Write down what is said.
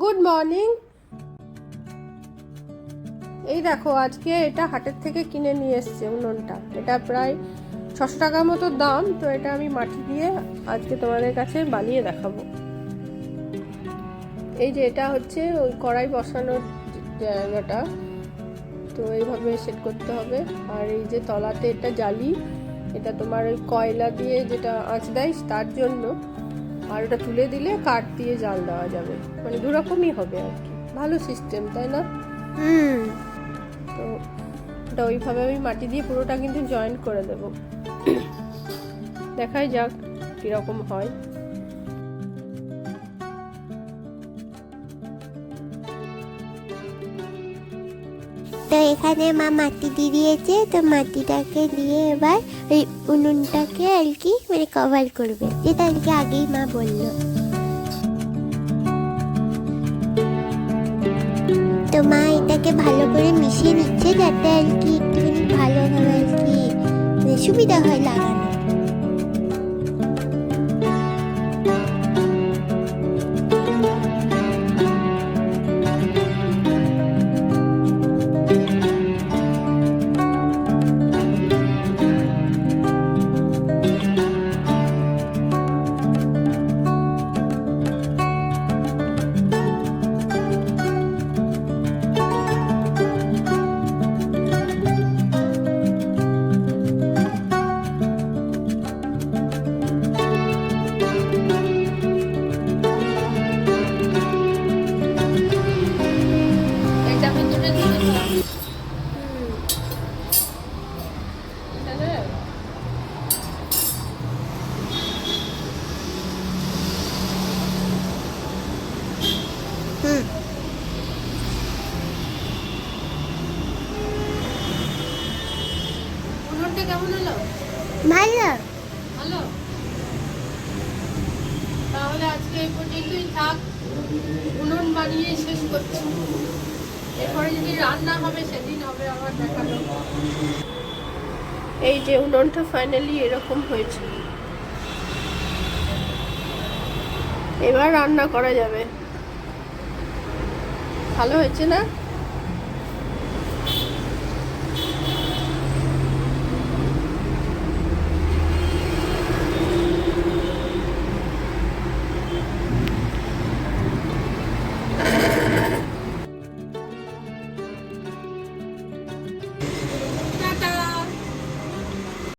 Good morning এই দেখো, আজকে এটা হাটের থেকে কিনে নিয়ে এসছে উনুনটা। এটা প্রায় ছশো টাকার মতো দাম, তো এটা আমি মাটি দিয়ে আজকে তোমাদের কাছে বানিয়ে দেখাবো। এই যে এটা হচ্ছে ওই কড়াই বসানোর জায়গাটা, তো এইভাবে সেট করতে হবে। আর এই যে তলাতে এটা জালি, এটা তোমার ওই কয়লা দিয়ে যেটা আঁচ দেয়, তার জন্য আর ওটা তুলে দিলে কাঠ দিয়ে জাল দেওয়া যাবে। মানে দু রকমই হবে আর কি। ভালো সিস্টেম তাই না? হুম। তো ওটা ওইভাবে আমি মাটি দিয়ে পুরোটা কিন্তু জয়েন করে দেব। দেখাই যাক কীরকম হয়। তো এখানে মা মাটি দিয়ে দিয়েছে, তো মাটিটাকে দিয়ে এবার ওই উনুনটাকে আর কি মানে কভার করবে। যেটা আর কি আগেই মা বলল। তো মা এটাকে ভালো করে মিশিয়ে নিচ্ছে যাতে আর কি একটুখানি ভালোভাবে আর কি মানে সুবিধা হয় লাগানো কেমন হলো ভালো। ভালো। তাহলে আজকে এই পর্যন্তই থাক। উনুন বানিয়ে শেষ করছি। এরপরে রান্না হবে, সেদিন হবে এই যে উনুনটা ফাইনালি এরকম হয়েছে। এবার রান্না করা যাবে। ভালো হয়েছে না?